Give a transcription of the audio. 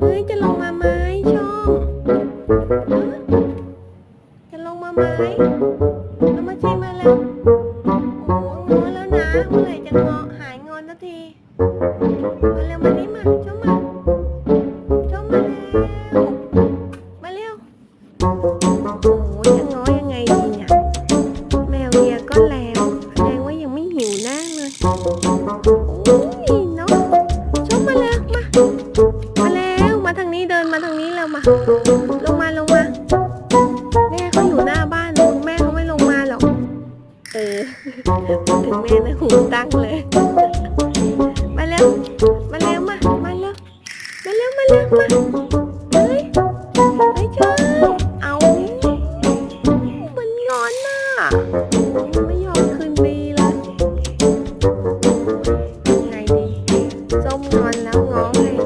เฮ้ยจะลงมาไหมชมฮะจะลงมาไหมเอามาชิมมาแล้วโอ้งอแล้วนะเมื่อไหร่จะงอหายงอนสักทีมาเร็วมานี่มาชมมาชมมาเร็วมาเร็วโอ้ยจะงอยังไงดีเนี่ยแมวเลียก็แล้วแสดงว่ายังไม่หิวแน่เลยโอ้ยาทางนี้เร็วมา ลงมาลงมาเนี่ยเขาอยู่หน้าบ้านคุณแม่เขาไม่ลงมาหรอก เออมาถึงแม่นะหูตั้งเลย มาเร็ว มาเร็วมา มาเร็ว มาเร็วมาเร็วมาเฮ้ยเฮ้เจ้ยเอา มันงอนนะไม่ยอมคืนดีเลยยังไงดีส้มนอนแล้ว